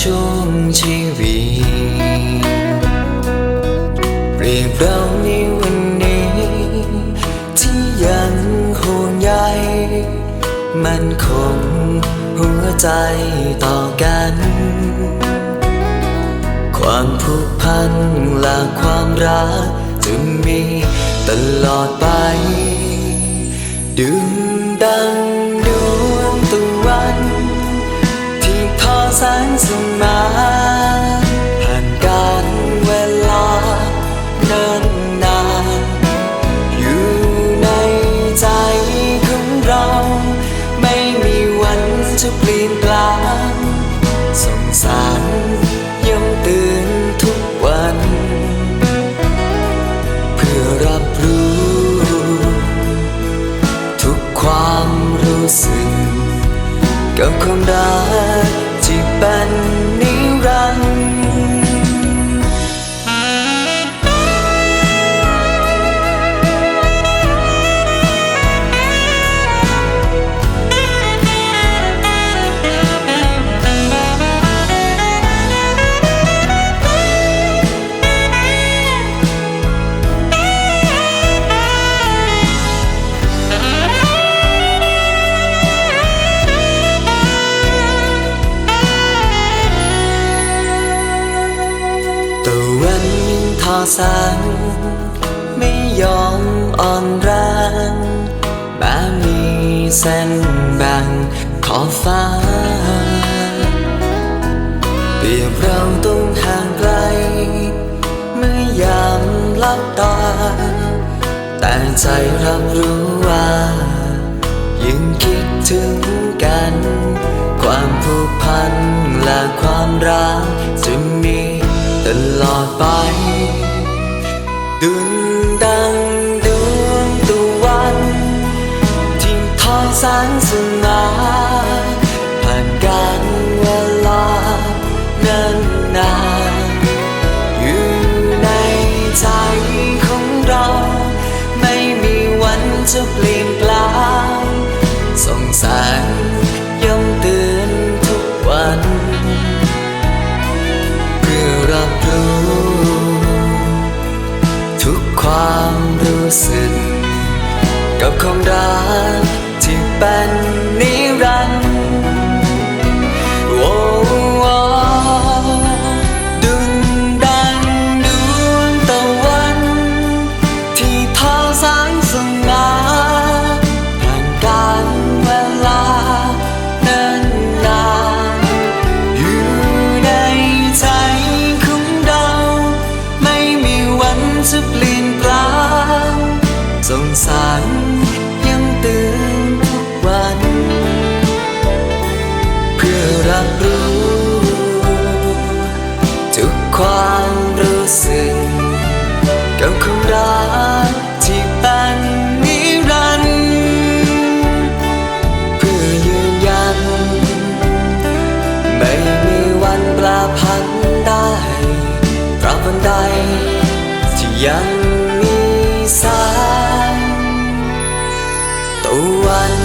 ช่วงชีวิตเรียบเราในวันนี้ ที่ยังห่วงใยมันคงหัวใจต่อกัน ความผูกพันและความรักจะมีตลอดไปดื่มดัง แสงสมาผ่านการเวลาเนิ่นนาน อยู่ในใจของเรา ไม่มีวันจะเปลี่ยนแปลงสงสารยังตื่นทุกวัน เพื่อรับรู้ ทุกความรู้สึกกับความรัก เป็นนิรันดร์ ตะวันทอแสงไม่ยอมอ่อนแรงแม้มีเส้นแบ่งขอบฟ้า เปรียบเราต้องห่างไกล เมื่อยามลับตา แต่ใจรับรู้ว่ายังคิดถึงกัน ความผูกพันและความรัก ตลอดไปดุนดังดวงตะวันที่ทอแสงสง่าผ่านการเวลานิ่นนานอยู่ในใจของเรา ไม่มีวันจะเปลี่ยนแปลงส่องแสง กับความรักที่เป็นนิรันดร์โอ้ดุนดังดวงตะวัน ที่ทอแสงสง่าผ่านการเวลาเนินนานอยู่ในใจของเรา ไม่มีวันจะเปลี่ยนแปลงสงสาร วันใด ที่ยังมีสายตะวัน